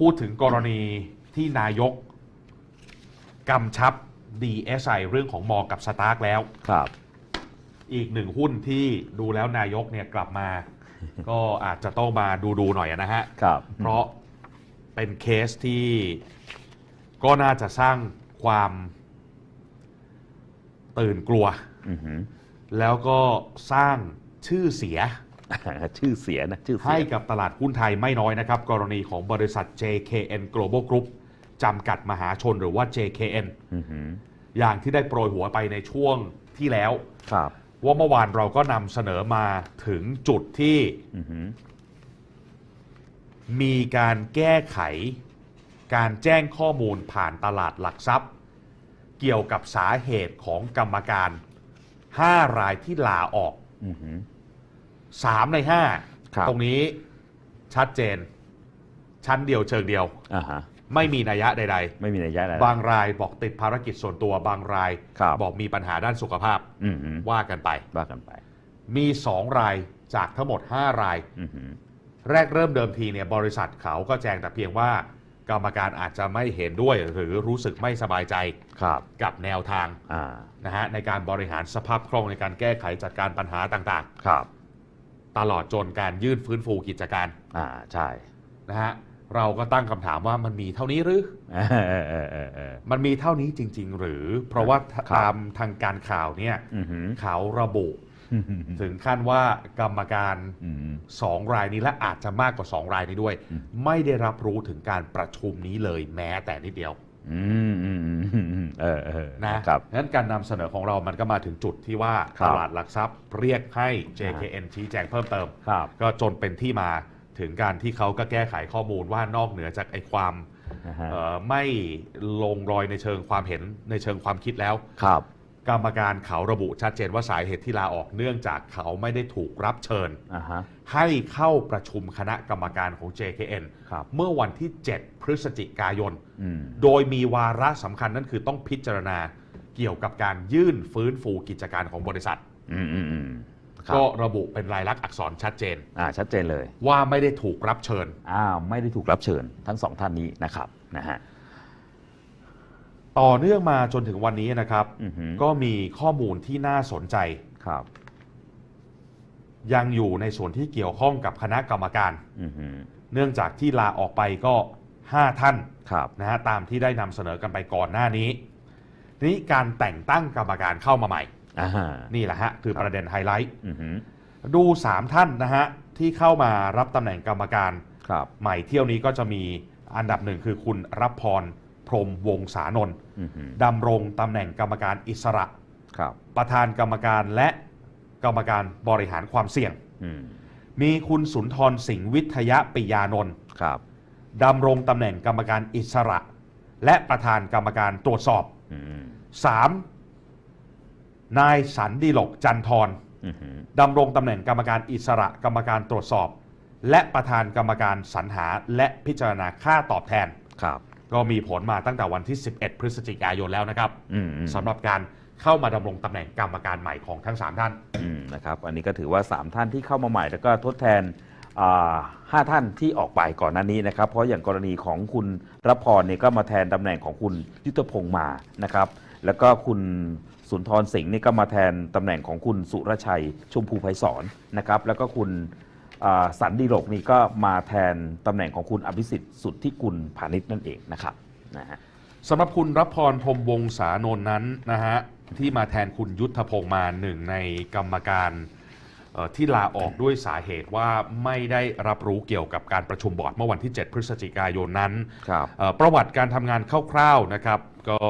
พูดถึงกรณีที่นายกกำชับ DSI เรื่องของมอกับสตาร์กแล้ว ครับ อีกหนึ่งหุ้นที่ดูแล้วนายกเนี่ยกลับมา ก็อาจจะต้องมาดูดูๆหน่อยนะฮะ ครับ เพราะเป็นเคสที่ก็น่าจะสร้างความตื่นกลัวอือหือแล้วก็สร้างชื่อเสีย ชื่อเสียนะชื่อเสีให้ยกับตลาดหุ้นไทยไม่น้อยนะครับ กรณีของบริษัท JKN Global Group จำกัดมหาชนหรือว่า JKN อือหืออย่างที่ได้โปรยหัวไปในช่วงที่แล้วครับว่าเมื่อวานเราก็นำเสนอมาถึงจุดที่อือหือมีการแก้ไข การแจ้งข้อมูลผ่านตลาดหลักทรัพย์ เกี่ยวกับสาเหตุของกรรมการ 5 รายที่ลาออกอือหือ 3 ใน ครับ 5 ตรงนี้ชัดเจน ชั้นเดียวเชิงเดียว อ่าฮะไม่มีนัยยะใด ไม่มีนัยยะอะไรๆบางรายบอกติดภารกิจส่วนตัวบางราย ครับบอกมีปัญหาด้านสุขภาพอือหือว่ากันไป ว่ากันไปมี 2 รายจากทั้งหมด 5 ราย อือหือแรกเริ่มเดิมทีเนี่ยบริษัทเขาก็แจ้งแต่เพียงว่า กรรมการอาจจะไม่เห็นด้วย หรือรู้สึกไม่สบายใจครับกับแนวทางอ่านะฮะในการบริหารสภาพคล่องในการแก้ไขจัดการปัญหาต่างครับๆ ตลอดจนการยื่นฟื้นฟูกิจการอ่าใช่นะฮะเราก็ตั้งคำถามว่ามันมีเท่านี้หรือ เออเออเออเออเออ มันมีเท่านี้จริง ๆ หรือ เพราะว่าครับตามทางการข่าวเนี่ยอือหือเขาระบุ อือหือถึงขั้นว่ากรรมการ อืมสองรายนี้และอาจจะมากกว่าสองรายนี้ด้วย อืม ไม่ได้รับรู้ถึงการประชุมนี้เลยแม้แต่นิดเดียว อืมอืมอืมอืมเออเออนะครับ งั้นการนำเสนอของเรามันก็มาถึงจุดที่ว่าครัตบ ลาดหลักทรัพย์เรียกให้ JKN ชี้แจงเพิ่มเติม ครับ ก็จนเป็นที่มาถึงการที่เขาก็แก้ไขข้อมูลว่านอกเหนือจากไอ้ความนะฮะเอ่อไม่ลงรอยในเชิงความเห็นในเชิงความคิดแล้ว ครับ กรรมการเขาระบุชัดเจนว่าสาเหตุที่ลาออกเนื่องจากเขาไม่ได้ถูกรับเชิญ อ่าฮะ ให้เข้าประชุมคณะกรรมการของ JKN ครับ เมื่อวันที่ 7 พฤศจิกายน อืม โดยมีวาระสำคัญนั่นคือต้องพิจารณาเกี่ยวกับการยื่นฟื้นฟูกิจการของบริษัท อืมอืมอืมครับก็ระบุเป็นลายลักษณ์อักษรชัดเจน อ่า ชัดเจนเลย ว่าไม่ได้ถูกรับเชิญ อ้าว ไม่ได้ถูกรับเชิญทั้งสองท่านนี้นะครับ นะฮะ ต่อเนื่องมาจนถึงวันนี้นะครับ อือหือ ก็มีข้อมูลที่น่าสนใจ ครับ ยังอยู่ในส่วนที่เกี่ยวข้องกับคณะกรรมการ อือหือเนื่องจากที่ลาออกไปก็ 5 ท่านครับ นะฮะตามที่ได้นำเสนอกันไปก่อนหน้านี้ทีนี้การแต่งตั้งกรรมการเข้ามาใหม่ อ่าฮะนี่แหละฮะคือครับประเด็นไฮไลท์ อือหือดู 3 ท่านนะฮะที่เข้ามารับตำแหน่งกรรมการ ครับ ใหม่เที่ยวนี้ก็จะมีอันดับหนึ่งคือคุณรับพร พรหมวงศานนท์อือหือดำรงตำแหน่งกรรมการอิสระครับประธานกรรมการและกรรมการบริหารความเสี่ยงอืมมีคุณสุนทรสิงห์วิทยาปิยานนท์ครับดำรงตำแหน่งกรรมการอิสระ และประธานกรรมการตรวจสอบอืม 3. นายสันดิลกจันทรอือหือดำรงตำแหน่งกรรมการอิสระ กรรมการตรวจสอบ และประธานกรรมการสรรหาและพิจารณาค่าตอบแทนครับ ก็มีผลมาตั้งแต่วันที่ 11 พฤศจิกายนแล้วนะครับอืมอืมสำหรับการเข้ามาดำรงตำแหน่งกรรมการใหม่ของทั้ง 3 ท่านอืมนะครับ อันนี้ก็ถือว่า 3 ท่านที่เข้ามาใหม่ แล้วก็ทดแทนอ่าห้าท่านที่ออกไปก่อนหน้านี้นะครับ เพราะอย่างกรณีของคุณรับพรเนี่ยก็มาแทนตำแหน่งของคุณยุทธพงศ์มานะครับ แล้วก็คุณสุนทรสิงห์นี่ก็มาแทนตำแหน่งของคุณสุรชัยชมพูไพศรนะครับ แล้วก็คุณอ่า สันดิโลกนี่ก็มาแทนตำแหน่งของคุณอภิสิทธิ์สุทธิกุลพาณิชย์นั่นเองนะครับนะฮะสำหรับคุณรับพรพรหมวงศานนท์นั้นนะฮะที่มาแทนคุณยุทธพงศ์มาหนึ่งในกรรมการเอ่อที่ลาออกด้วยสาเหตุว่าไม่ได้รับรู้เกี่ยวกับการประชุมบอร์ดเมื่อวันที่ 7 พฤศจิกายนนั้นครับเอ่อประวัติการทำงานคร่าวๆนะครับ ก็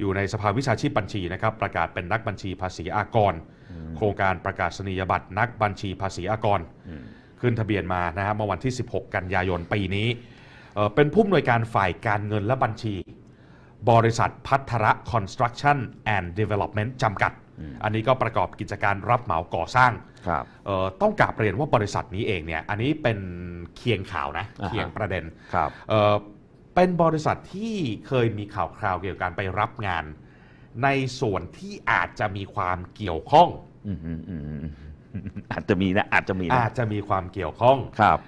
อยู่ในสภาวิชาชีพบัญชีนะครับประกาศเป็นนักบัญชีภาษีอากร โครงการประกาศนียบัตรนักบัญชีภาษีอากรอืมขึ้นทะเบียนมานะฮะเมื่อวันที่ 16 กันยายนปีนี้เอ่อเป็นผู้อำนวยการฝ่ายการเงินและบัญชี บริษัทพัทระ Construction and Development จำกัดอืมอันนี้ก็ประกอบกิจการรับเหมาก่อสร้างครับเอ่อต้องกลับเรียนว่าบริษัทนี้เองเนี่ยอันนี้เป็นเคียงข่าวนะอ่าฮะเคียงประเด็นครับ เอ่อเป็นบริษัทที่เคยมีข่าวคราวเกี่ยวกับการไปรับงาน ในส่วนที่อาจจะมีความเกี่ยวข้อง อืมอืมอืมอืมอาจจะมีนะอาจจะมีนะอาจจะมีความเกี่ยวข้อง ครับ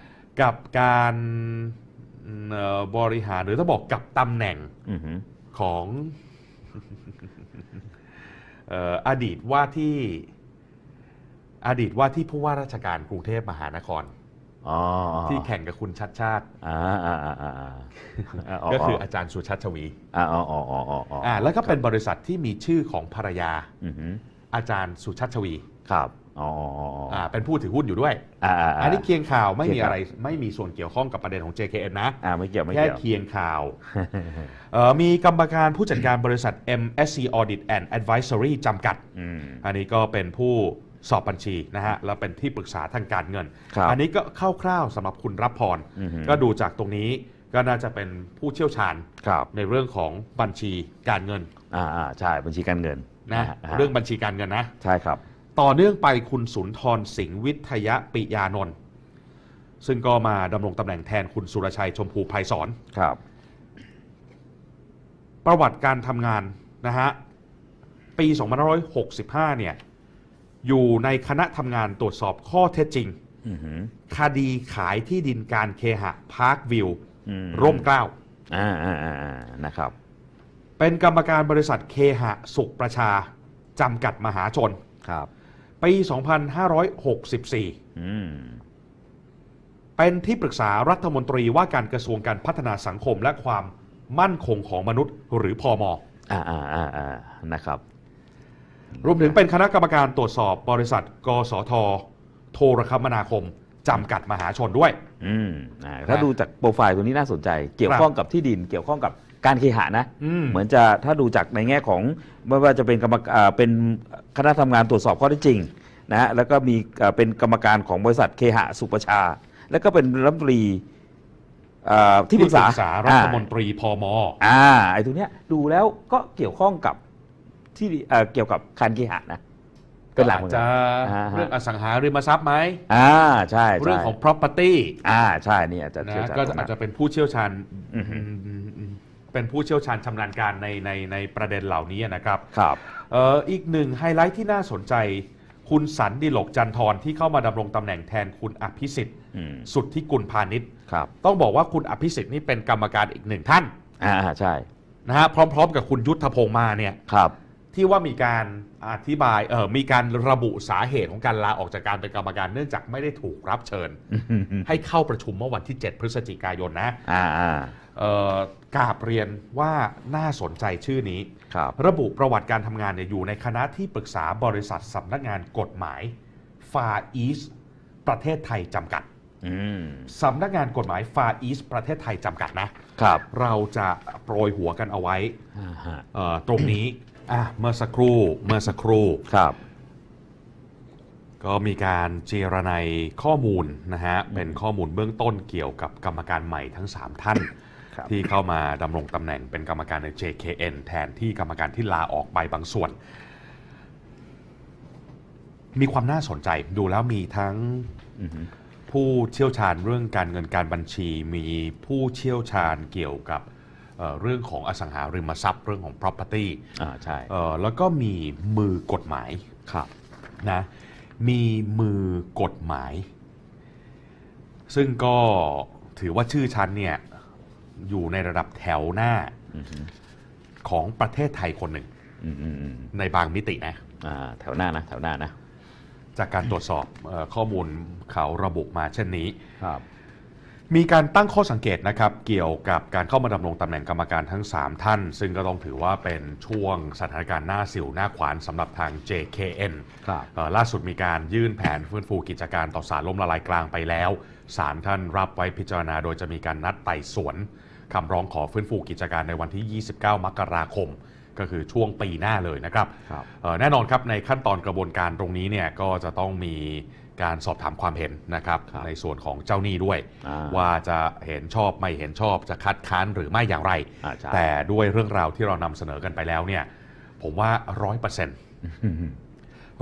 กับการเอ่อบริหารหรือถ้าบอกกับตำแหน่งอือหือของ เอ่ออดีตว่าที่ อดีตว่าที่ผู้ว่าราชการกรุงเทพมหานคร อ๋อที่แข่งกับคุณชัดชาติอ่าอ่าอ่าอ่าอ่าก็คืออาจารย์สุชัชวีอ่าอ๋ออ๋ออ๋ออ๋ออ๋ออ่าแล้วก็เป็นบริษัทที่มีชื่อของภรรยาอือหืออาจารย์สุชัชวีครับอ๋ออ๋ออ๋ออ๋ออ่าเป็นผู้ถือหุ้นอยู่ด้วยอ่าอ่าอันนี้เคียงข่าวไม่เคีมียงข่าวอะไรไม่มีส่วนเกี่ยวข้องกับประเด็นของ JKN นะอ่าไม่เกี่ยวไม่แค่เกี่ยวเคียงข่าวเอ่อมีกรรมการผู้จัดการบริษัท MSC Audit and Advisory จำกัดอืมอันนี้ก็เป็นผู้ สอบบัญชีนะฮะแล้วเป็นที่ปรึกษาทางการเงิน ครับอันนี้ก็คร่าวๆสำหรับคุณรับพร อือหือก็ดูจากตรงนี้ก็น่าจะเป็นผู้เชี่ยวชาญครับในเรื่องของบัญชีการเงินอ่าอ่าใช่บัญชีการเงินนะาฮะเรื่องบัญชีการเงินนะ ใช่ครับ ต่อเนื่องไปคุณสุนทรสิงห์วิทยปิยานนท์ซึ่งก็มาดำรงตำแหน่งแทนคุณสุรชัยชมพูไพศรครับ ประวัติการทำงานนะฮะปี 2565 เนี่ย อยู่ในคณะทำงานตรวจสอบข้อเท็จจริง อือหือคดีขายที่ดินการเคหะพาร์ควิวอืมร่มเกล้า อ่าอ่าอ่าอ่านะครับ เป็นกรรมการบริษัทเคหะสุขประชา จำกัดมหาชน ครับ ปี 2564 อืมเป็นที่ปรึกษารัฐมนตรีว่าการกระทรวงการพัฒนาสังคมและความมั่นคงของมนุษย์หรือพอมอ่าอ่าอ่าอ่านะครับ รวมถึงเป็นคณะกรรมการตรวจสอบบริษัท กสท โทรคมนาคม จำกัดมหาชนด้วย อืมอ่าถ้านะดูจากโปรไฟล์ตัวนี้น่าสนใจ เกี่ยวข้องกับที่ดินเกี่ยวข้องกับการเคหะนะอืม เหมือนจะถ้าดูจากในแง่ของไม่ว่าจะเป็นกรรมอ่าเป็นคณะทำงานตรวจสอบข้อเท็จจริงนะฮะแล้วก็มีอ่าเป็นกรรมการของบริษัทเคหะสุประชา แล้วก็เป็นรัฐมนตรีอ่าที่ปรึกษารัฐมนตรีพม อ่าไอ้ตัวเนี้ยดูแล้วก็เกี่ยวข้องกับ ที่เอ่อเกี่ยวกับการเคหะนะก็อาจจะอ่าฮะเรื่องอสังหาริมทรัพย์ไหมอ่าใช่ใช่เรื่องของ property อ่าใช่เนี่ยจะเชี่ยวนะชาญก็ตรงนั้อาจนจะเป็นผู้เชี่ยวชาญอือฮึอืมเป็นผู้เชี่ยวชาญชำนาญการในในในประเด็นเหล่านี้นะครับครับเอ่ออีกหนึ่งไฮไลท์ที่น่าสนใจ คุณสันดิลกจันทร์ที่เข้ามาดำรงตำแหน่งแทนคุณอภิสิทธิ์อืมสุทธิกุลพาณิชย์ครับต้องบอกว่าคุณอภิสิทธิ์นี่เป็นกรรมการอีกหนึ่งท่านอ่าใช่นะฮะพร้อม ๆ กับคุณยุทธพงษ์มาเนี่ยครับ ที่ว่ามีการอธิบายเออมีการระบุสาเหตุของการลาออกจากการเป็นกรรมการเนื่องจากไม่ได้ถูกรับเชิญ ให้เข้าประชุมเมื่อวันที่ 7 พฤศจิกายนนะอ่าอ่าเอ่อกราบเรียนว่าน่าสนใจชื่อนี้ครับระบุประวัติการทำงานเนี่ยอยู่ในคณะที่ปรึกษาบริษัทสำนักงานกฎหมาย Far East ประเทศไทยจำกัดอืมสำนักงานกฎหมาย Far East ประเทศไทยจำกัดนะครับ เราจะโปรยหัวกันเอาไว้อ่าฮะเอ่อตรงนี้ อะเมื่อสักครู่เมื่อสักครู่ ครับ ก็มีการเจรไนายข้อมูลนะฮะ เป็นข้อมูลเบื้องต้นเกี่ยวกับกรรมการใหม่ทั้ง 3 ท่าน ครับ ที่เข้ามาดำรงตำแหน่งเป็นกรรมการใน JKN แทนที่กรรมการที่ลาออกไปบางส่วน มีความน่าสนใจดูแล้วมีทั้ง อือฮึผู้เชี่ยวชาญเรื่องการเงินการบัญชีมีผู้เชี่ยวชาญเกี่ยวกับ เอ่อเรื่องของอสังหาริมทรัพย์เรื่องของ property อ่าใช่เอ่อแล้วก็มีมือกฎหมายครับนะมีมือกฎหมาย ซึ่งก็ถือว่าชื่อชั้นเนี่ยอยู่ในระดับแถวหน้าอือฮึของประเทศไทยคนหนึ่งอืมอืมอืมในบางมิตินะอ่าแถวหน้านะแถวหน้านะ จากการตรวจสอบเออข้อมูลเขาระบุมาเช่นนี้ครับ มีการตั้งข้อสังเกตนะครับ เกี่ยวกับการเข้ามาดำรงตำแหน่งกรรมการทั้ง 3 ท่าน ซึ่งก็ต้องถือว่าเป็นช่วงสถานการณ์หน้าสิวหน้าขวานสำหรับทาง JKN ครับเอ่อล่าสุดมีการยื่นแผนฟื้นฟูกิจการต่อสารล้มละลายกลางไปแล้วศาลท่านรับไว้พิจารณาโดยจะมีการนัดไต่สวนคำร้องขอฟื้นฟูกิจการในวันที่ 29 มกราคม ก็คือช่วงปีหน้าเลยนะครับครับเอ่อแน่นอนครับในขั้นตอนกระบวนการตรงนี้เนี่ยก็จะต้องมี การสอบถามความเห็นนะครับครับในส่วนของเจ้าหนี้ด้วยอ่าว่าจะเห็นชอบไม่เห็นชอบจะคัดค้านหรือไม่อย่างไรอ่าใช่แต่ด้วยเรื่องราวที่เรานำเสนอกันไปแล้วเนี่ยผมว่าร้อยเปอร์เซ็นต์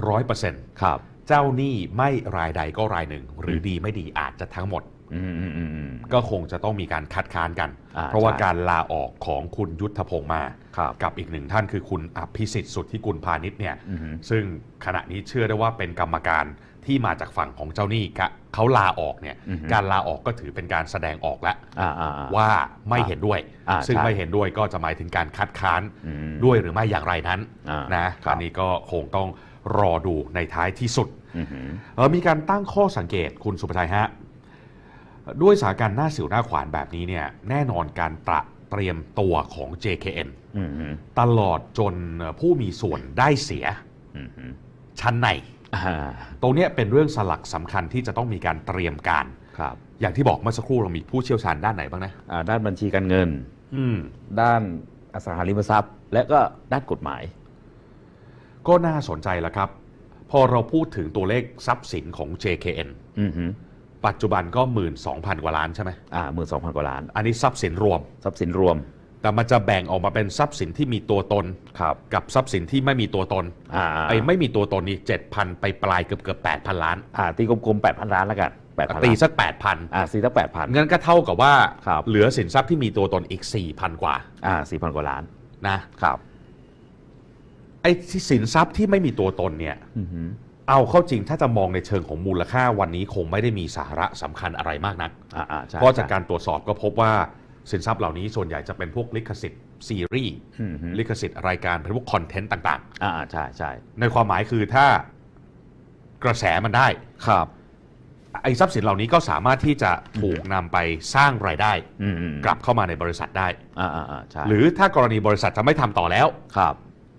ร้อยเปอร์เซ็นต์ครับ เจ้าหนี้ไม่รายใดก็รายหนึ่ง หรือดีไม่ดีอาจจะทั้งหมดอืมอืมอืมอืมก็คงจะต้องมีการคัดค้านกันอ่าเพราะว่าใช่การลาออกของคุณยุทธพงษ์มาครับกับอีกหนึ่งท่านคือคุณอภิสิทธิ์สุทธิกุลพาณิชย์เนี่ยอือฮึซึ่งขณะนี้เชื่อได้ว่าเป็นกรรมการ ที่มาจากฝั่งของเจ้าหนี้กะเขาลาออกเนี่ยอือฮึการลาออกก็ถือเป็นการแสดงออกแล้วอ่าอ่าอ่าว่าไม่เห็นด้วย อ่าซึ่งใช่ ไม่เห็นด้วยก็จะหมายถึงการคัดค้าน อืม ด้วยหรือไม่อย่างไรนั้นอ่านะครับอันนี้ก็คงต้องรอดูในท้ายที่สุดอือหือเออมีการตั้งข้อสังเกตคุณสุภชัยฮะ ด้วยสถานการณ์หน้าสิวหน้าขวานแบบนี้เนี่ยแน่นอนการตระเตรียมตัวของ JKN อือหือตลอดจนผู้มีส่วนได้เสียอือหือชั้นในอ่า ตรงเนี้ยเป็นเรื่องสลักสำคัญที่จะต้องมีการเตรียมการครับอย่างที่บอกเมื่อสักครู่เรามีผู้เชี่ยวชาญด้านไหนบ้างนะอ่าด้านบัญชีการเงินอืมด้านอสังหาริมทรัพย์ และก็ด้านกฎหมาย ก็น่าสนใจแล้วครับ พอเราพูดถึงตัวเลขทรัพย์สินของ JKN อือหือปัจจุบันก็ 12,000 กว่าล้านใช่ไหมอ่าหมื่นสองพันกว่าล้าน อันนี้ทรัพย์สินรวม ทรัพย์สินรวม แต่มันจะแบ่งออกมาเป็นทรัพย์สินที่มีตัวตน ครับ กับทรัพย์สินที่ไม่มีตัวตนอ่าไอ้ไม่มีตัวตนนี่7,000ไปปลายเกือบเกือบ8,000ล้าน อ่าตีกลมๆแปดพันล้านแล้วกันแปดพันตีล้านสัก8,000อ่าสี่ตั้งแปดพันงั้นก็เท่ากับว่า ครับเหลือสินทรัพย์ที่มีตัวตนอีก4,000กว่า อ่าสี่พันกว่าล้านนะครับ ไอ้ที่สินทรัพย์ที่ไม่มีตัวตนเนี่ยอือหือเอาเข้าจริงถ้าจะมองในเชิงของมูลค่าวันนี้คงไม่ได้มีสาระสำคัญอะไรมากนักอ่าอ่าใช่เพราะจากการตรวจสอบก็พบว่า สินทรัพย์เหล่านี้ส่วนใหญ่จะเป็นพวกลิขสิทธิ์ซีรีส์อือหือลิขสิทธิ์รายการเป็นพวกคอนเทนต์ต่างอ่าอ่าใช่ใช่ๆในความหมายคือถ้ากระแสมันได้ครับไอ้ทรัพย์สินเหล่านี้ก็สามารถที่จะถูกนำไปสร้างรายได้อืมอืมกลับเข้ามาในบริษัทได้อ่าอ่าอ่าใช่หรือถ้ากรณีบริษัทจะไม่ทำต่อแล้วครับ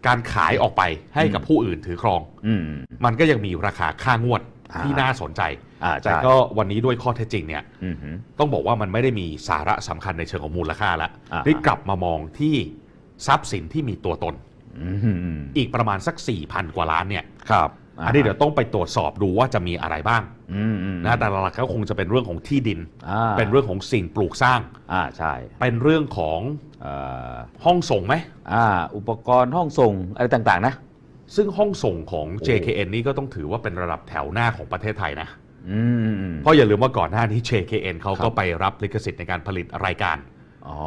การขายออกไปให้กับอืมผู้อื่นถือครองอืมมันก็ยังมีราคาค่างวดอ่าที่น่าสนใจอ่า แต่ใช่ก็วันนี้ด้วยข้อเท็จจริงเนี่ยอืมหือต้องบอกว่ามันไม่ได้มีสาระสำคัญในเชิงของมูลค่าแล้วอ่านี่กลับมามองที่ทรัพย์สินที่มีตัวตนอืมอืมอีกประมาณสัก4,000กว่าล้านเนี่ยครับอันนี้เดี๋ยวต้องไปตรวจสอบดูว่าจะมีอะไรบ้างอืมอืมนะแต่หลักๆก็คงจะเป็นเรื่องของที่ดินอ่าเป็นเรื่องของสิ่งปลูกสร้างอ่าใช่ เป็นเรื่องของเอ่อห้องส่งไหมอ่า อุปกรณ์ห้องส่งอะไรต่างๆ นะ ซึ่งห้องส่งของโอ้ JKN นี่ก็ต้องถือว่าเป็นระดับแถวหน้าของประเทศไทยนะอืมอืมอืม เพราะอย่าลืมว่าก่อนหน้านี้ JKN เขาครัก็บไปรับลิขสิทธิ์ในการผลิตรายการอ๋อ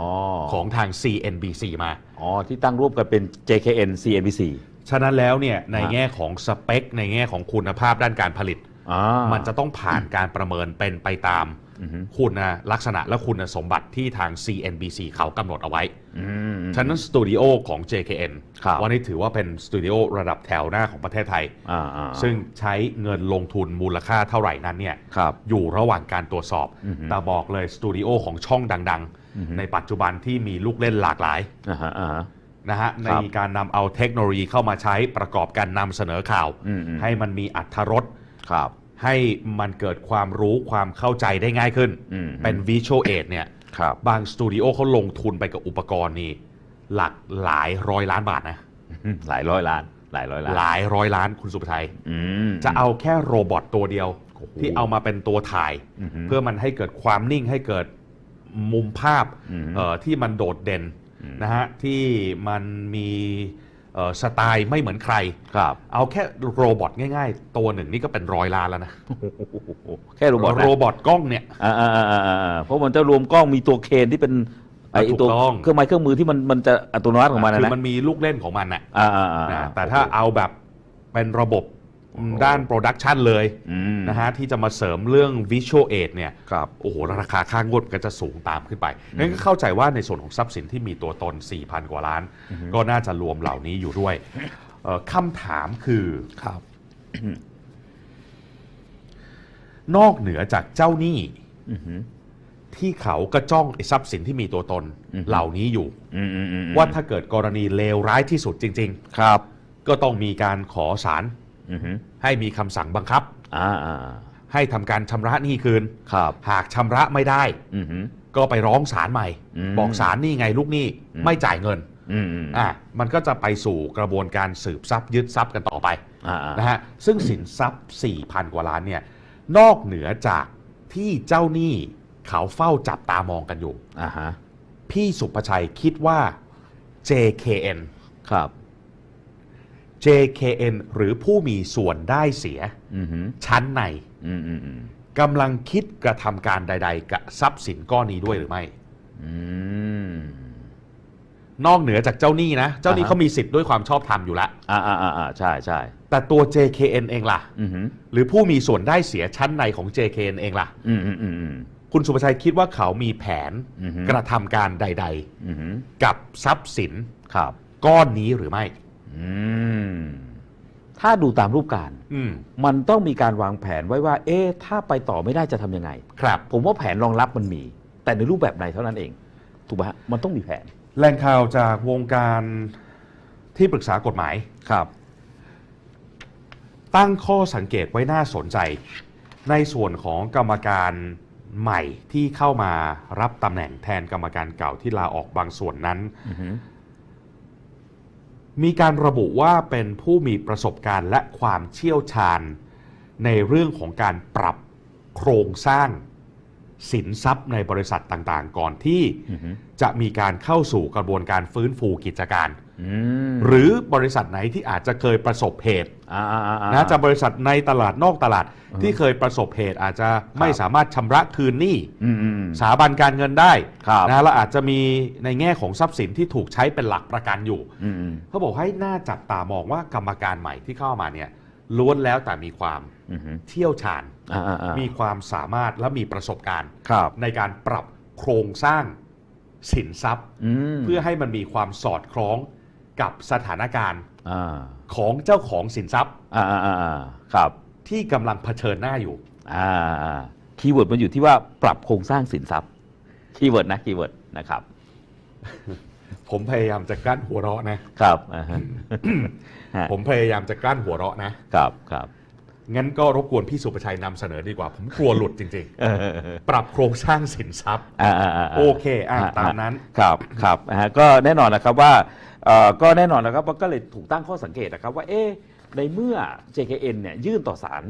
ของทาง CNBC มา อ๋อ ที่ตั้งร่วมกันเป็น JKN CNBC ฉะนั้นแล้วเนี่ยในฮะแง่ของสเปค ในแง่ของคุณภาพด้านการผลิตอ่ามันจะต้องผ่านการประเมินเป็นไปตาม อือหือคุณลักษณะและคุณสมบัติที่ทาง CNBC เขากำหนดเอาไว้อืมฉะนั้นสตูดิโอของ JKN ครับวันนี้ถือว่าเป็นสตูดิโอระดับแถวหน้าของประเทศไทยอ่าอ่าซึ่งใช้เงินลงทุนมูลค่าเท่าไหร่นั้นเนี่ยครับอยู่ระหว่างการตรวจสอบอือฮึแต่บอกเลยสตูดิโอของช่องดังอือฮึๆในปัจจุบันที่มีลูกเล่นหลากหลายอ่าฮะอ่าฮะนะฮะในครับการนำเอาเทคโนโลยีเข้ามาใช้ประกอบการนำเสนอข่าวอืมอืมให้มันมีอัธรสครับ ให้มันเกิดความรู้ความเข้าใจได้ง่ายขึ้นอืมเป็นวิชวลเอ d เนี่ยครับบางสตูดิโอเขาลงทุนไปกับอุปกรณ์นี่หลักหลายร้อยล้านบาทนะอืมหลายร้อยล้าน หลายร้อยล้าน หลายร้อยล้านคุณสุภชัยอืมจะเอาแค่โรบอทตัวเดียวโอ้โหที่เอามาเป็นตัวถ่ายอือฮึเพื่อมันให้เกิดความนิ่งให้เกิดมุมภาพอือฮึเอ่อที่มันโดดเด่นอืมนะฮะที่มันมีเอ่อ สไตล์ไม่เหมือนใคร ครับ เอาแค่โรบอทง่าย ๆ ตัวหนึ่งนี่ก็เป็นร้อยล้านแล้วนะ แค่โรบอทนะโรบอทกล้องเนี่ยอ่าอ่าอ่าอ่าอ่าเพราะมันจะรวมกล้องมีตัวเคนที่เป็นไอ้ถูกตัวต้อง เครื่องไม้เครื่องมือที่มันมันจะอัตโนมัติของมันนะคือนะมันมีลูกเล่นของมันนะอ่าอ่าอ่านะแต่ถ้าเอาแบบเป็นระบบ ด้านโปรดักชันเลยอืมนะฮะที่จะมาเสริมเรื่องวิชวลเอ d เนี่ยครับโอ้โหราคาค่างวดก็จะสูงตามขึ้นไป นั่นก็เข้าใจว่าในส่วนของทรัพย์สินที่มีตัวตน 4,000 กว่าล้าน ก็น่าจะรวมเหล่านี้อยู่ด้วยเอ่อคำถามคือครับ นอกเหนือจากเจ้าหนี้อือหือที่เขาก็จ้องไอ้ทรัพย์สินที่มีตัวตนอือฮึเหล่านี้อยู่อืมอืมอืมว่าถ้าเกิดกรณีเลวร้ายที่สุดจริงครับๆก็ต้องมีการขอศาลอือหือ ให้มีคำสั่งบังคับอ่าอ่าอ่าให้ทำการชำระหนี้คืนครับหากชำระไม่ได้อือหือก็ไปร้องศาลใหม่อืมบอกศาลนี่ไงลูกหนี้อืมไม่จ่ายเงินอืมอืมอะมันก็จะไปสู่กระบวนการสืบทรัพย์ยึดทรัพย์กันต่อไปอ่าอ่านะฮะซึ่งสินทรัพย์ 4,000 กว่าล้านเนี่ยนอกเหนือจากที่เจ้าหนี้เขาเฝ้าจับตามองกันอยู่อ่าฮะพี่สุภชัยคิดว่า JKN ครับ JKN หรือผู้มีส่วนได้เสีย อือหือชั้นในอืมอืมอืมกำลังคิดกระทำการใด ๆ กับทรัพย์สินก้อนนี้ด้วยหรือไม่ อืม นอกเหนือจากเจ้าหนี้นะ เจ้าหนี้อ่าฮะ เขามีสิทธิ์ด้วยความชอบธรรมอยู่แล้วอ่าอ่าอ่าอ่าใช่ใช่แต่ตัว JKN เองล่ะ อือหือหรือผู้มีส่วนได้เสียชั้นในของ JKN เองล่ะ อืมอืมอืมอืมคุณสุภชัยคิดว่าเขามีแผนอือฮึกระทำการใด อือหือๆกับทรัพย์สินครับ ก้อนนี้หรือไม่อืม ถ้าดูตามรูปการณ์อืมมันต้องมีการวางแผนไว้ว่า เอ๊ะถ้าไปต่อไม่ได้จะทำยังไง ครับ ผมว่าแผนรองรับมันมี แต่ในรูปแบบไหนเท่านั้นเอง ถูกไหมฮะมันต้องมีแผน แหล่งข่าวจากวงการที่ปรึกษากฎหมาย ครับ ตั้งข้อสังเกตไว้น่าสนใจ ในส่วนของกรรมการใหม่ที่เข้ามารับตำแหน่งแทนกรรมการเก่าที่ลาออกบางส่วนนั้น อือหือ มีการระบุว่าเป็นผู้มีประสบการณ์และความเชี่ยวชาญ ในเรื่องของการปรับโครงสร้างสินทรัพย์ในบริษัทต่างๆ ก่อนที่อือหือจะมีการเข้าสู่กระบวนการฟื้นฟูกิจการอืมหรือบริษัทไหนที่อาจจะเคยประสบเหตุอ่าอ่าอ่าอ่า นะจะบริษัทในตลาดนอกตลาดอืมที่เคยประสบเหตุอาจจะไม่สามารถชำระคืนหนี้อืมอืมอืมสถาบันการเงินได้ครับนะแล้วอาจจะมีในแง่ของทรัพย์สินที่ถูกใช้เป็นหลักประกันอยู่อืมอืมเขาบอกให้หน่าจับตามองว่ากรรมการใหม่ที่เข้ามาเนี่ยล้วนแล้วแต่มีความอือหือเชี่ยวชาญอ่าอ่าอ่ามีความสามารถและมีประสบการณ์ครับในการปรับโครงสร้างสินทรัพย์อืมเพื่อให้มันมีความสอดคล้อง กับสถานการณ์อ่าของเจ้าของสินทรัพย์อ่าอ่าอ่าอ่าครับ ที่กำลังเผชิญหน้าอยู่อ่าอ่าคีย์เวิร์ดมันอยู่ที่ว่าปรับโครงสร้างสินทรัพย์คีย์เวิร์ดนะคีย์เวิร์ดนะครับ ผมพยายามจะกลั้นหัวเราะนะครับอ่าฮะฮะผมพยายามจะกลั้นหัวเราะนะครับครับงั้นก็รบกวนพี่สุประชัยนำเสนอดีกว่า ผมกลัวหลุดจริงเออเออเออๆปรับโครงสร้างสินทรัพย์อ่าอ่าาโอเคอะตามนั้นครับครับนะฮะก็แน่นอนนะครับว่าเอ่อ ก็แน่นอนนะครับว่าก็เลยถูกตั้งข้อสังเกตนะครับว่าเอ๊ะในเมื่อ JKN เนี่ยยื่นต่อศาล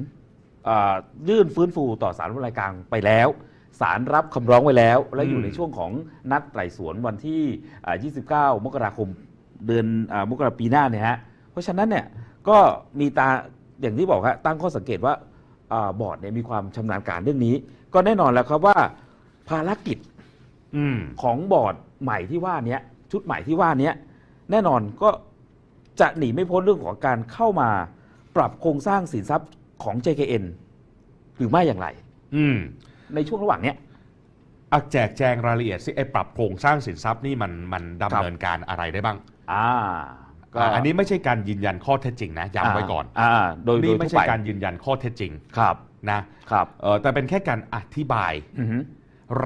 เอ่อยื่นฟื้นฟูต่อศาลวรายกลางไปแล้วศาลรับคำร้องไว้แล้ว และอยู่อืมในช่วงของนัดไต่สวนวันที่อ่า29 มกราคมเดือนอามกราปีหน้าเนี่ยฮะเพราะฉะนั้นเนี่ยก็มีตาอย่างที่บอกฮะตั้งข้อสังเกตว่าอ่าบอร์ดเนี่ยมีความชำนาญการเรื่องนี้ ก็แน่นอนแล้วครับว่าภารกิจอืมของบอร์ดใหม่ที่ว่าเนี้ยชุดใหม่ที่ว่าเนี้ย แน่นอนก็จะหนีไม่พ้นเรื่องของการเข้ามาปรับโครงสร้างสินทรัพย์ของ JKN หรือไม่อย่างไรอืมในช่วงระหว่างเนี้ยอะแจกแจงรายละเอียดสิไอ้ปรับโครงสร้างสินทรัพย์นี่มันมันดำเนินการอะไรได้บ้าง อ่าก็อะอันนี้ไม่ใช่การยืนยันข้อเท็จจริงนะย้ำไว้ก่อนอ่าโดยโดนี่ยไม่ทั่วใช่ไปการยืนยันข้อเท็จจริงครับนะครับเออแต่เป็นแค่การอธิบายอือหือ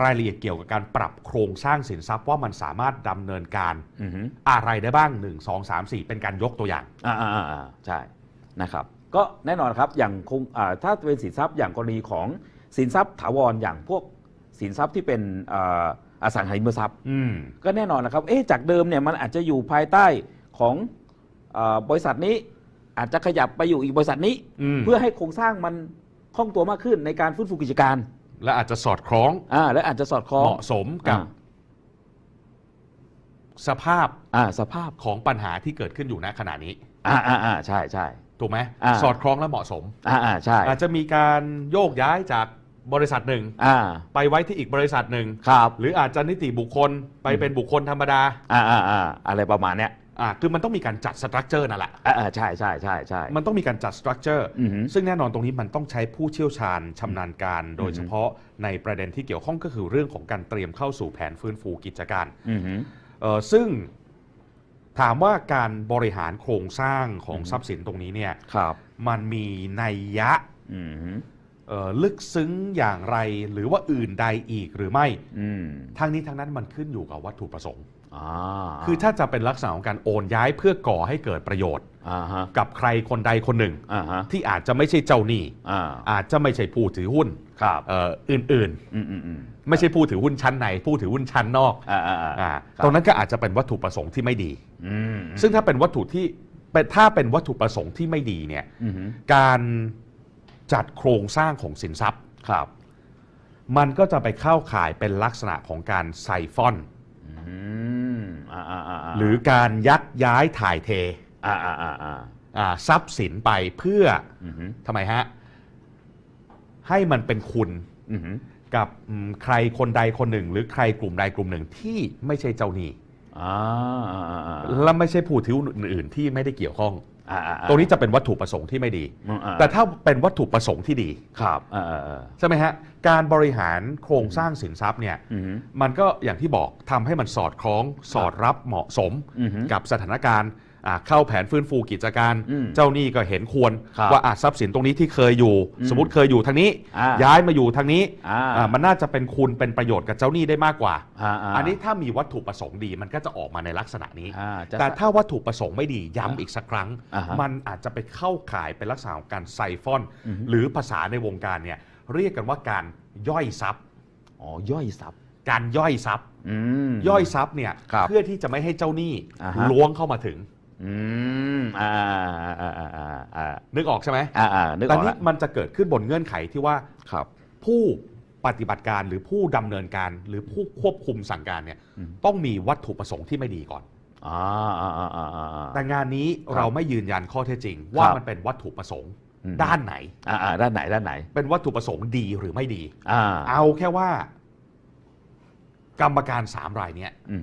รายละเอียดเกี่ยวกับการปรับโครงสร้างสินทรัพย์ว่ามันสามารถดำเนินการอือหืออะไรได้บ้าง 1 2 3 4 เป็นการยกตัวอย่าง อ่าอ่าอ่าอ่าใช่นะครับ ก็แน่นอนครับอย่างคงอ่าถ้าเป็นสินทรัพย์อย่างกรณีของสินทรัพย์ถาวรอย่างพวกสินทรัพย์ที่เป็นอ่าอสังหาริมทรัพย์ อืม ก็แน่นอนนะครับ เอ๊ะจากเดิมเนี่ยมันอาจจะอยู่ภายใต้ของเออบริษัทนี้ อาจจะขยับไปอยู่อีกบริษัทนี้ อืม เพื่อให้โครงสร้างมันคล่องตัวมากขึ้นในการฟื้นฟูกิจการ และอาจจะสอดคล้องอ่าและอาจจะสอดคล้องเหมาะสมกับ อ่าสภาพอ่าสภาพของปัญหาที่เกิดขึ้นอยู่ณขณะนี้ อ่าอ่าอ่าใช่ใช่ ถูกไหมอ่า สอดคล้องและเหมาะสม อ่าอ่าใช่อาจจะมีการโยกย้ายจากบริษัทหนึ่ง อ่าไปไว้ที่อีกบริษัทหนึ่ง ครับหรืออาจจะนิติบุคคลไปเป็นบุคคลธรรมดา อ่าอ่าอ่าอะไรประมาณเนี้ย อ่าคือมันต้องมีการจัดสตรัคเจอร์นั่นแหละอ่าอ่าใช่ใช่ใช่ใช่ มันต้องมีการจัดสตรัคเจอร์อือหือซึ่งแน่นอนตรงนี้มันต้องใช้ผู้เชี่ยวชาญชำนาญการ โดยเฉพาะในประเด็นที่เกี่ยวข้องก็คือเรื่องของการเตรียมเข้าสู่แผนฟื้นฟูกิจการ อือหือเอ่อซึ่งถามว่าการบริหารโครงสร้างของอือฮึ ทรัพย์สินตรงนี้เนี่ยครับมันมีนัยยะอือหือเอ่อลึกซึ้งอย่างไรหรือว่าอื่นใดอีกหรือไม่ อืมทั้งนี้ทั้งนั้นมันขึ้นอยู่กับวัตถุประสงค์อ่า คือถ้าจะเป็นลักษณะของการโอนย้ายเพื่อก่อให้เกิดประโยชน์อ่าฮะกับใครคนใดคนหนึ่งอ่าฮะที่อาจจะไม่ใช่เจ้าหนี้อ่าอาจจะไม่ใช่ผู้ถือหุ้นครับเอ่ออื่นอืมอืมอืมๆไม่ใช่ผู้ถือหุ้นชั้นในผู้ถือหุ้นชั้นนอกอ่าอ่าอ่าอ่าครับตรงนั้นก็อาจจะเป็นวัตถุประสงค์ที่ไม่ดีอืมซึ่งถ้าเป็นวัตถุที่เป็นถ้าเป็นวัตถุประสงค์ที่ไม่ดีเนี่ยอือหือการจัดโครงสร้างของสินทรัพย์ครับ มันก็จะไปเข้าข่ายเป็นลักษณะของการไซฟอน อืมอ่าอ่าอ่าา หรือการยักย้ายถ่ายเทอ่าอ่าอ่าอ่าอ่าทรัพย์สินไปเพื่ออือหือทำไมฮะ ให้มันเป็นคุณอือหือกับอืมใครคนใดคนหนึ่ง หรือใครกลุ่มใดกลุ่มหนึ่งที่ไม่ใช่เจ้าหนี้อ่าอ่าอ่าอ่าและไม่ใช่ผู้ถือหุ้นอื่นๆที่ไม่ได้เกี่ยวข้องอ่าอ่า ตรงนี้จะเป็นวัตถุประสงค์ที่ไม่ดีอืมอ่าแต่ถ้าเป็นวัตถุประสงค์ที่ดีครับอ่าอ่าอ่าใช่ไหมฮะการบริหารโครงสร้างสินทรัพย์เนี่ยอืมมันก็อย่างที่บอกทำให้มันสอดคล้องสอดรับเหมาะสมอือฮึกับสถานการณ์อ่า เข้าแผนฟื้นฟูกิจการอืมเจ้าหนี้ก็เห็นควรครับว่าอะทรัพย์สินตรงนี้ที่เคยอยู่อืมสมมติเคยอยู่ทางนี้อ่าย้ายมาอยู่ทางนี้อ่าอ่ามันน่าจะเป็นคุณเป็นประโยชน์กับเจ้าหนี้ได้มากกว่าอ่าาอันนี้ถ้ามีวัตถุประสงค์ดีมันก็จะออกมาในลักษณะนี้อ่าจะแต่ถ้าวัตถุประสงค์ไม่ดีย้ำอ่าอีกสักครั้งอ่าฮะมันอาจจะไปเข้าข่ายเป็นลักษณะของการไซฟอนอือฮึหรือภาษาในวงการเนี่ยเรียกกันว่าการย่อยทรัพย์อ๋อย่อยซับการย่อยทรัพย์อืมย่อยทรัพย์เนี่ยครับเพื่อที่จะไม่ให้เจ้าหนี้อ่าฮะล้วงเข้ามาถึง อืมอ่าอ่าอ่าอ่าอ่านึกออกใช่ไหมอ่าอ่านึกอแต่อกนี่ละมันจะเกิดขึ้นบนเงื่อนไขที่ว่า ครับ ผู้ปฏิบัติการหรือผู้ดำเนินการหรือผู้ควบคุมสั่งการเนี่ยอืม ต้องมีวัตถุประสงค์ที่ไม่ดีก่อน อ่าอ่าอ่าอ่าอ่า แต่งานนี้ครับเราไม่ยืนยันข้อเท็จจริง ว่าครับมันเป็นวัตถุประสงค์อืม ด้านไหน อ่าอ่าด้านไหนด้านไหน เป็นวัตถุประสงค์ดีหรือไม่ดี อ่าเอาแค่ว่า กรรมการสามรายเนี้ยอืม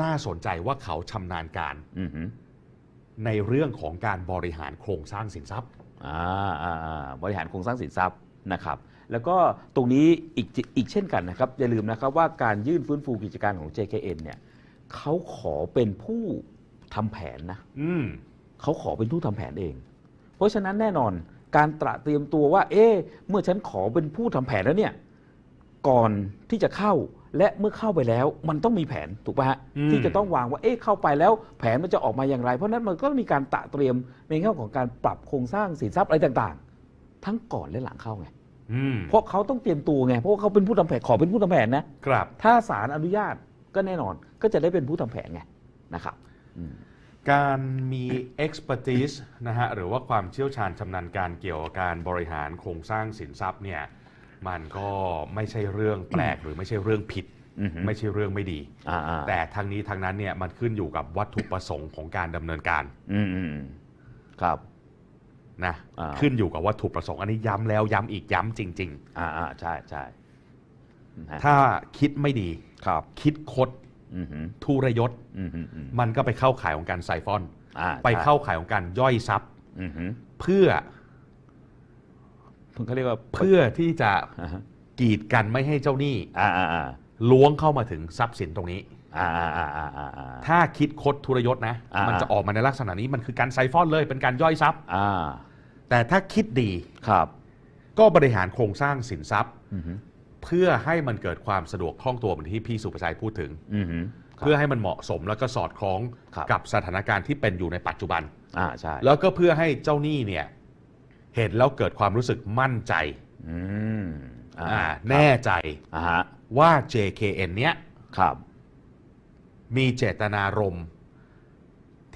น่าสนใจว่าเขาชำนาญการอืมในเรื่องของการบริหารโครงสร้างสินทรัพย์ อ่าอ่าอ่าบริหารโครงสร้างสินทรัพย์นะครับ แล้วก็ตรงนี้อีกอีกเช่นกันนะครับ อย่าลืมนะครับว่าการยื่นฟื้นฟูกิจการของ JKN เนี่ยเขาขอเป็นผู้ทำแผนนะ อืม เขาขอเป็นผู้ทำแผนเอง เพราะฉะนั้นแน่นอนการตระเตรียมตัวว่า เอ๊ะเมื่อฉันขอเป็นผู้ทำแผนแล้วเนี่ย ก่อนที่จะเข้า และเมื่อเข้าไปแล้วมันต้องมีแผนถูกป่ะฮะอืม ที่จะต้องวางว่าเอ๊ะเข้าไปแล้วแผนมันจะออกมาอย่างไร เพราะฉะนั้นมันก็มีการตระเตรียมในแง่ของการปรับโครงสร้างสินทรัพย์อะไรต่างๆ ทั้งก่อนและหลังเข้าไงอืมเพราะเขาต้องเตรียมตัวไงเพราะว่าเขาเป็นผู้ทำแผนขอเป็นผู้ทำแผนนะ ครับ ถ้าศาลอนุญาตก็แน่นอนก็จะได้เป็นผู้ทำแผนไงนะครับอืม การมี expertise นะฮะหรือว่าความเชี่ยวชาญชำนาญการเกี่ยวกับการบริหารโครงสร้างสินทรัพย์เนี่ย มันก็ไม่ใช่เรื่องแปลกหรือไม่ใช่เรื่องผิดอือฮึไม่ใช่เรื่องไม่ดีอ่าอ่าแต่ทั้งนี้ทั้งนั้นเนี่ยมันขึ้นอยู่กับวัตถุประสงค์ของการดำเนินการอืมอืมอืมครับนะอ่าขึ้นอยู่กับวัตถุประสงค์อันนี้ย้ำแล้วย้ำอีกย้ำจริงอ่าอ่าใช่ใช่นะๆถ้าคิดไม่ดีครับ คิดคดอืมฮึทุรยศอืมฮึอืมมันก็ไปเข้าข่ายของการไซฟอนอ่าไปเข้าข่ายของการย่อยทรัพย์อืมฮึเพื่อ เขาเรียกว่าเพื่อที่จะอ่าฮะกีดกันไม่ให้เจ้าหนี้อ่าอ่าอ่าล้วงเข้ามาถึงทรัพย์สินตรงนี้อ่าอ่าอ่าอ่าอ่าอ่าถ้าคิดคดทุรยศนะอ่ามัมันจะออกมาในลักษณะนี้มันคือการไซฟอนเลยเป็นการย่อยทรัพย์อ่าแต่ถ้าคิดดีครับ ก็บริหารโครงสร้างสินทรัพย์อืมฮึเพื่อให้มันเกิดความสะดวกคล่องตัวเหมือนที่พี่สุประชัยพูดถึงอืมฮึเพื่อให้มันเหมาะสมแล้วก็สอดคล้องครับกับสถานการณ์ที่เป็นอยู่ในปัจจุบันอ่าใช่แล้วก็เพื่อให้เจ้าหนี้เนี่ย เห็นแล้วเกิดความรู้สึกมั่นใจอืมอ่าอ่าแน่ใจอ่าฮะว่า JKN เนี้ยครับ มีเจตนารมณ์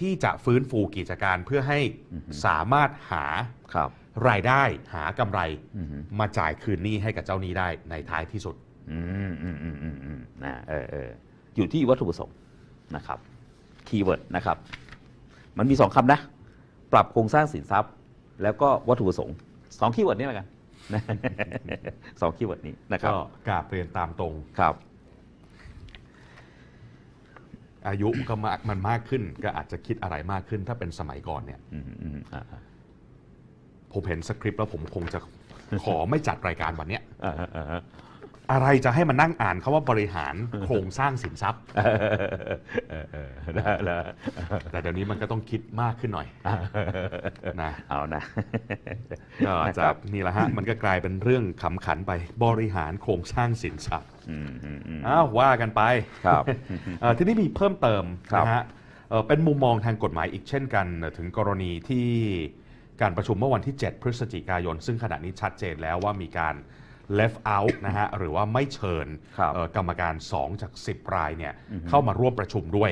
ที่จะฟื้นฟูกิจการเพื่อให้อือฮึสามารถหาครับ รายได้หากำไรอืมฮึมาจ่ายคืนหนี้ให้กับเจ้าหนี้ได้ในท้ายที่สุดอืมอืมอืมอืมอืมนะเออเอออยู่ที่วัตถุประสงค์นะครับคีย์เวิร์ดนะครับ มันมีสองคำนะ ปรับโครงสร้างสินทรัพย์ แล้วก็วัตถุประสงค์สองคีย์เวิร์ดนี้แล้วกันนะสองคีย์เวิร์ดนี้นะครับก็กราบเรียนตามตรงครับ อายุก็มากมันมากขึ้น ก็อาจจะคิดอะไรมากขึ้น ถ้าเป็นสมัยก่อนเนี่ยอืมอืมอ่าอ่าผมเห็นสคริปต์แล้วผมคงจะขอไม่จัดรายการวันเนี้ย อ่าอ่าอ่าอะไรจะให้มานั่งอ่านคาว่าบริหารโครงสร้างสินทรัพย์เออเออเออได้แล้วแต่เดี๋ยวนี้มันก็ต้องคิดมากขึ้นหน่อยนะเอานะก็นะจะครับนี่แหละฮะมันก็กลายเป็นเรื่องขำขันไปบริหารโครงสร้างสินทรัพย์อืมอืมอืมอ้าวว่ากันไปครับเอ่อทีนี้มีเพิ่มเติมครับนะฮะเอ่อเป็นมุมมองทางกฎหมายอีกเช่นกันถึงกรณีที่การประชุมเมื่อวันที่ 7 พฤศจิกายน ซึ่งขณะนี้ชัดเจนแล้วว่ามีการ left out นะฮะหรือว่าไม่เชิญครับเอ่อกรรมการ 2 จาก 10 รายเนี่ยเข้ามาร่วมประชุมด้วย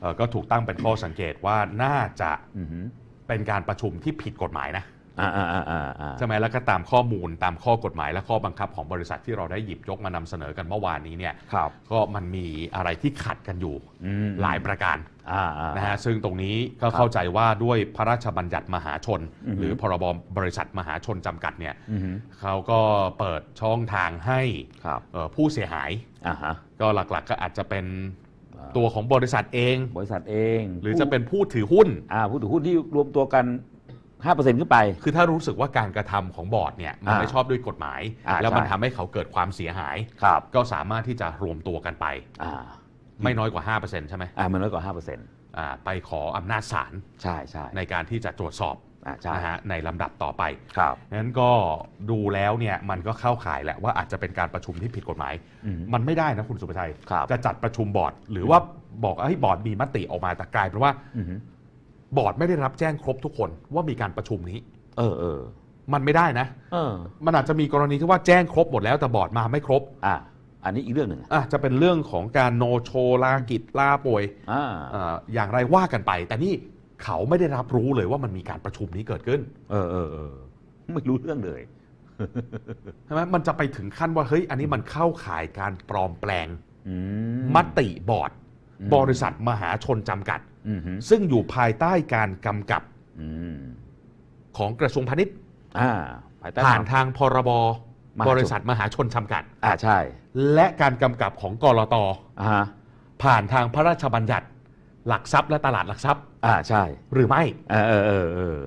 เอ่อก็ถูกตั้งเป็นข้อสังเกตว่าน่าจะอืมฮึเป็นการประชุมที่ผิดกฎหมายนะอ่าอ่าอ่าอ่าอ่าใช่ไหมแล้วก็ตามข้อมูลตามข้อกฎหมายและข้อบังคับของบริษัทที่เราได้หยิบยกมานำเสนอกันเมื่อวานนี้เนี่ยครับก็มันมีอะไรที่ขัดกันอยู่อืมหลายประการ อ่าอ่านะฮะซึ่งตรงนี้ก็เข้าใจว่าด้วยพระราชบัญญัติมหาชนอือฮึหรือพรบบริษัทมหาชนจำกัดเนี่ยอืมฮึเขาก็เปิดช่องทางให้ครับเอ่อผู้เสียหาย อ่าฮะก็หลักๆก็อาจจะเป็นอ่าตัวของบริษัทเอง บริษัทเองหรือจะเป็นผู้ถือหุ้น อ่าผู้ถือหุ้นที่รวมตัวกัน 5%ขึ้นไป คือถ้ารู้สึกว่าการกระทำของบอร์ดเนี่ยมันอ่าไม่ชอบด้วยกฎหมาย อ่าแล้วมันใช่ ทำให้เขาเกิดความเสียหาย ครับก็สามารถที่จะรวมตัวกันไป อ่า ไม่น้อยกว่า 5%ใช่ไหมอ่ามันน้อยกว่า 5%อ่าไปขออำนาจศาลใช่ใช่ในการที่จะตรวจสอบอ่าใช่นะฮะในลำดับต่อไปครับ นั้นก็ดูแล้วเนี่ยมันก็เข้าข่ายแหละว่าอาจจะเป็นการประชุมที่ผิดกฎหมาย อืมมันไม่ได้นะคุณสุภชัย ครับ จะจัดประชุมบอร์ด หรือว่าบอกให้บอร์ดมีมติออกมาแต่กลายเป็นว่าอือฮึบอร์ดไม่ได้รับแจ้งครบทุกคนว่ามีการประชุมนี้ เออเออมันไม่ได้นะ เออมันอาจจะมีกรณีที่ว่าแจ้งครบหมดแล้วแต่บอร์ดมาไม่ครบ อ่า อันนี้อีกเรื่องหนึ่งอะจะเป็นเรื่องของการโนโชลากิจลาป่วยอ่าอ่าอย่างไรว่ากันไป แต่นี่เขาไม่ได้รับรู้เลยว่ามันมีการประชุมนี้เกิดขึ้นเออเออเออไม่รู้เรื่องเลย ใช่ไหมมันจะไปถึงขั้นว่าเฮ้ยอันนี้มันเข้าข่ายการปลอมแปลงอืมติบอร์ด อืมบริษัทมหาชนจำกัด อืมฮึซึ่งอยู่ภายใต้การกำกับอืมของกระทรวงพาณิชย์ อ่าภายใต้ผ่านทางพรบมหาชน บริษัทมหาชนจำกัด อ่าใช่ และการกำกับของกรตอ่าฮะผ่านทางพระราชบัญญัติ หลักทรัพย์และตลาดหลักทรัพย์ อ่าใช่ หรือไม่ เออเออเออเออ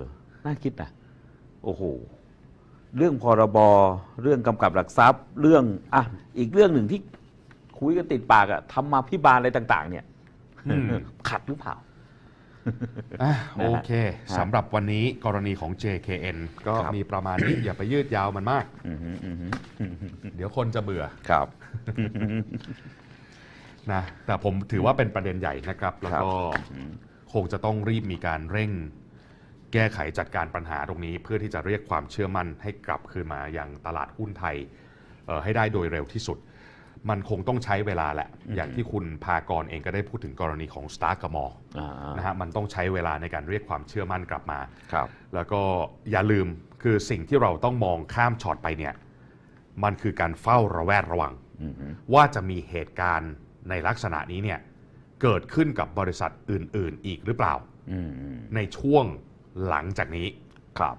น่าคิดนะโอ้โห เรื่องพรบเรื่องกำกับหลักทรัพย์ เรื่องอะอีกเรื่องหนึ่งที่คุยกันติดปากอะทำมาพิบาลอะไรต่าง ๆ เนี่ยอืม ขัดหรือเปล่า อะนะฮะโอเคฮะสำหรับวันนี้กรณีของ JKN ก็ครับมีประมาณนี้ อย่าไปยืดยาวมันมาก อืมฮึอืมฮึอืมฮึเดี๋ยวคนจะเบื่อครับ นะ แต่ผมถือว่าเป็นประเด็นใหญ่นะครับ แล้วก็อืมคงจะต้องรีบมีการเร่ง แก้ไขจัดการปัญหาตรงนี้ เพื่อที่จะเรียกความเชื่อมั่นให้กลับคืนมาอย่างตลาดหุ้นไทยเอ่อให้ได้โดยเร็วที่สุด มันคงต้องใช้เวลาแหละ อย่างที่คุณพากรเองก็ได้พูดถึงกรณีของ s t a r กับมออ่านะฮะมันต้องใช้เวลาในการเรียกความเชื่อมั่นกลับมาครับ แล้วก็อย่าลืมคือสิ่งที่เราต้องมองข้ามช็อตไปเนี่ย มันคือการเฝ้าระแวดระวังอืมฮึว่าจะมีเหตุการณ์ในลักษณะนี้เนี่ยเกิดขึ้นกับบริษัทอื่น ๆ อีกหรือเปล่าอืมอืมในช่วงหลังจากนี้ครับ